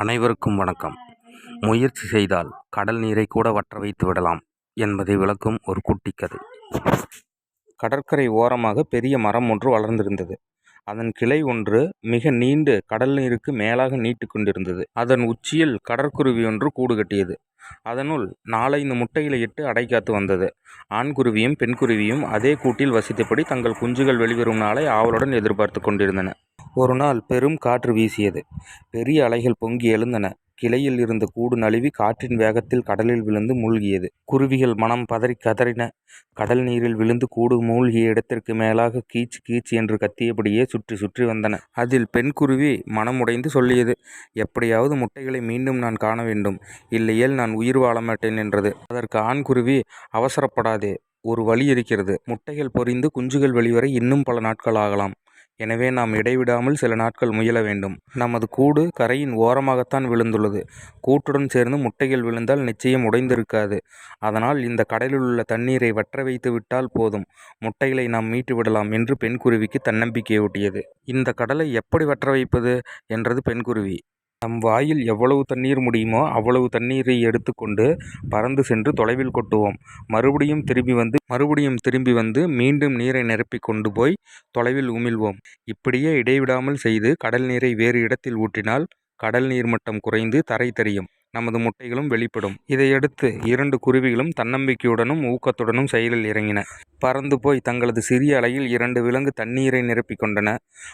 அனைவருக்கும் வணக்கம். முயற்சி செய்தால் கடல் நீரை கூட வற்ற வைத்து விடலாம் என்பதை விளக்கும் ஒரு குட்டி கதை. கடற்கரை ஓரமாக பெரிய மரம் ஒன்று வளர்ந்திருந்தது. அதன் கிளை ஒன்று மிக நீண்டு கடல் நீருக்கு மேலாக நீட்டு கொண்டிருந்தது. அதன் உச்சியில் கடற்குருவி ஒன்று கூடு கட்டியது. அதனுள் நாலைந்து முட்டைகளை இட்டு அடைக்காத்து வந்தது. ஆண்குருவியும் பெண்குருவியும் அதே கூட்டில் வசித்தபடி தங்கள் குஞ்சுகள் வெளிவரும் நாளை ஆவலுடன் எதிர்பார்த்து கொண்டிருந்தன. ஒரு நாள் பெரும் காற்று வீசியது. பெரிய அலைகள் பொங்கி எழுந்தன. கிளையில் இருந்த கூடு நழுவி காற்றின் வேகத்தில் கடலில் விழுந்து மூழ்கியது. குருவிகள் மனம் பதறி கதறின. கடல் நீரில் விழுந்து கூடு மூழ்கிய இடத்திற்கு மேலாக கீச்சு கீச்சு என்று கத்தியபடியே சுற்றி சுற்றி வந்தன. அதில் பெண் குருவி மனமுடைந்து சொல்லியது எப்படியாவது முட்டைகளை மீண்டும் நான் காண வேண்டும். இல்லையேல் நான் உயிர் வாழ மாட்டேன் என்றது. அதற்கு ஆண் குருவி அவசரப்படாதே. ஒரு வழி இருக்கிறது. முட்டைகள் பொரிந்து குஞ்சுகள் வெளிவர இன்னும் பல நாட்கள் ஆகலாம். எனவே நாம் இடைவிடாமல் சில நாட்கள் முயல வேண்டும். நமது கூடு கரையின் ஓரமாகத்தான் விழுந்துள்ளது. கூட்டுடன் சேர்ந்து முட்டைகள் விழுந்தால் நிச்சயம் உடைந்திருக்காது. அதனால் இந்த கடலில் உள்ள தண்ணீரை வற்ற வைத்து விட்டால் போதும். முட்டைகளை நாம் மீட்டு விடலாம் என்று பெண்குருவிக்கு தன்னம்பிக்கையூட்டியது இந்த கடலை எப்படி வற்ற வைப்பது? என்றது பெண்குருவி நம் வாயில் எவ்வளவு தண்ணீர் முடியுமோ அவ்வளவு தண்ணீரை எடுத்துக்கொண்டு பறந்து சென்று தொலைவில் கொட்டுவோம். மறுபடியும் திரும்பி வந்து மறுபடியும் திரும்பி வந்து மீண்டும் நீரை நிரப்பி கொண்டு போய் தொலைவில் உமிழ்வோம். இப்படியே இடைவிடாமல் செய்து கடல் நீரை வேறு இடத்தில் ஊற்றினால் கடல் நீர் மட்டம் குறைந்து தரை தெரியும். நமது முட்டைகளும் வெளிப்படும். இதையடுத்து இரண்டு குருவிகளும் தன்னம்பிக்கையுடனும் ஊக்கத்துடனும் செயலில் இறங்கின. பறந்து போய் தங்களது சிறிய அலையில் இரண்டு விலங்கு தண்ணீரை நிரப்பிக் கொண்டன.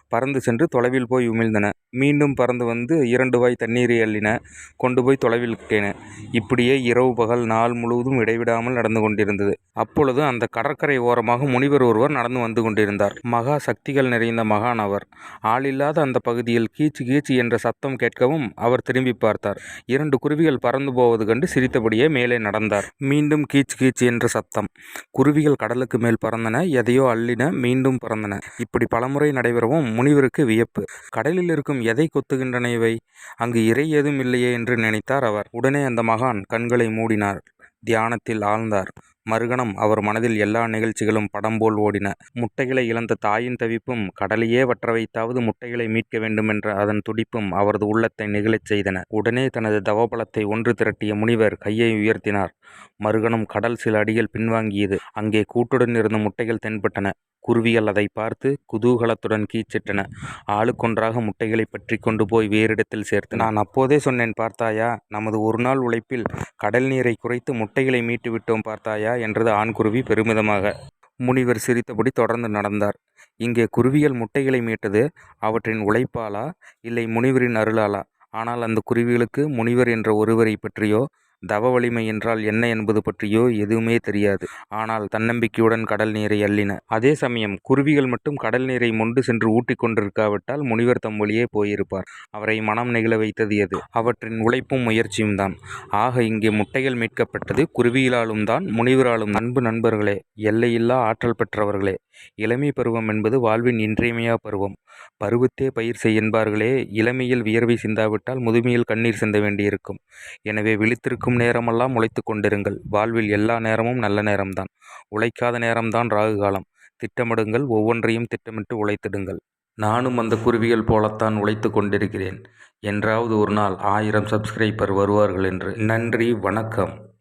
பறந்து சென்று தொலைவில் போய் உமிழ்ந்தன. மீண்டும் பறந்து வந்து இரண்டு வாய் தண்ணீரை அள்ளின. கொண்டு போய் தொலைவில் விட்டன இப்படியே இரவு பகல் நாள் முழுவதும் இடைவிடாமல் நடந்து கொண்டிருந்தது. அப்பொழுது அந்த கடற்கரை ஓரமாக முனிவர் ஒருவர் நடந்து வந்து கொண்டிருந்தார். மகா சக்திகள் நிறைந்த மகான் அவர். ஆளில்லாத அந்த பகுதியில் கீச்சு கீச்சு என்ற சத்தம் கேட்கவும் அவர் திரும்பி பார்த்தார். இரண்டு குருவிகள் பறந்து போவது கண்டு சிரித்தபடியே மேலே நடந்தார். மீண்டும் கீச்சு கீச்சு என்ற சத்தம். குருவிகள் கடலுக்கு மேல் பறந்தன எதையோ அள்ளின மீண்டும் பறந்தன. இப்படி பலமுறை நடைபெறவும் முனிவருக்கு வியப்பு. கடலில் இருக்கும் எதை கொத்துகின்றன இவை? அங்கு இறை ஏதும் இல்லையே என்று நினைத்தார் அவர். உடனே அந்த மகான் கண்களை மூடினார். தியானத்தில் ஆழ்ந்தார். மறுகணம் அவர் மனதில் எல்லா நிகழ்ச்சிகளும் படம் போல் ஓடின. முட்டைகளை இழந்த தாயின் தவிப்பும் கடலையே வற்ற வைத்தாவது முட்டைகளை மீட்க வேண்டுமென்ற அதன் துடிப்பும் அவரது உள்ளத்தை நிகழச் செய்தன. உடனே தனது தவபலத்தை ஒன்று திரட்டிய முனிவர் கையை உயர்த்தினார். மறுகணம் கடல் சில அடிகள் பின்வாங்கியது. அங்கே கூட்டுடன் இருந்த முட்டைகள் தென்பட்டன. குருவிகள் அதை பார்த்து குதூகலத்துடன் கீச்சிட்டன. ஆளுக்கொன்றாக முட்டைகளை பற்றி கொண்டு போய் வேறிடத்தில் சேர்த்து நான் அப்போதே சொன்னேன் பார்த்தாயா? நமது ஒரு நாள் உழைப்பில் கடல் நீரை குறைத்து முட்டைகளை மீட்டு விட்டோம் பார்த்தாயா? என்றது ஆண்குருவி பெருமிதமாக. முனிவர் சிரித்தபடி தொடர்ந்து நடந்தார். இங்கே குருவிகள் முட்டைகளை மீட்டது அவற்றின் உழைப்பாலா இல்லை முனிவரின் அருளாலா ஆனால் அந்த குருவிகளுக்கு முனிவர் என்ற ஒருவரை பற்றியோ தவ வலிமை என்றால் என்ன என்பது பற்றியோ எதுவுமே தெரியாது. ஆனால் தன்னம்பிக்கையுடன் கடல் நீரை அள்ளின. அதே சமயம் குருவிகள் மட்டும் கடல் நீரை மொண்டு சென்று ஊட்டிக் கொண்டிருக்காவிட்டால் முனிவர் தம் வழியே போயிருப்பார். அவரை மனம் நெகிழ வைத்தது எது? அவற்றின் உழைப்பும் முயற்சியும் தான். ஆக இங்கே முட்டைகள் மீட்கப்பட்டது குருவியிலாலும் தான் முனிவராலும் அன்பு நண்பர்களே எல்லையில்லா ஆற்றல் பெற்றவர்களே இளமை பருவம் என்பது வாழ்வின் இன்றியமையா பருவம். பருவத்தே பயிர் செய் என்பார்களே இளமையில் வியர்வை சிந்தாவிட்டால் முதுமையில் கண்ணீர் சிந்த வேண்டியிருக்கும். எனவே விழித்திருக்கும் நேரமெல்லாம் உழைத்து கொண்டிருங்கள். வாழ்வில் எல்லா நேரமும் நல்ல நேரம்தான். உழைக்காத நேரம்தான் ராகு காலம். திட்டமிடுங்கள் ஒவ்வொன்றையும் திட்டமிட்டு உழைத்திடுங்கள். நானும் அந்த குருவிகள் போலத்தான் உழைத்து கொண்டிருக்கிறேன். என்றாவது ஒரு நாள் ஆயிரம் சப்ஸ்கிரைபர் வருவார்கள் என்று. நன்றி வணக்கம்.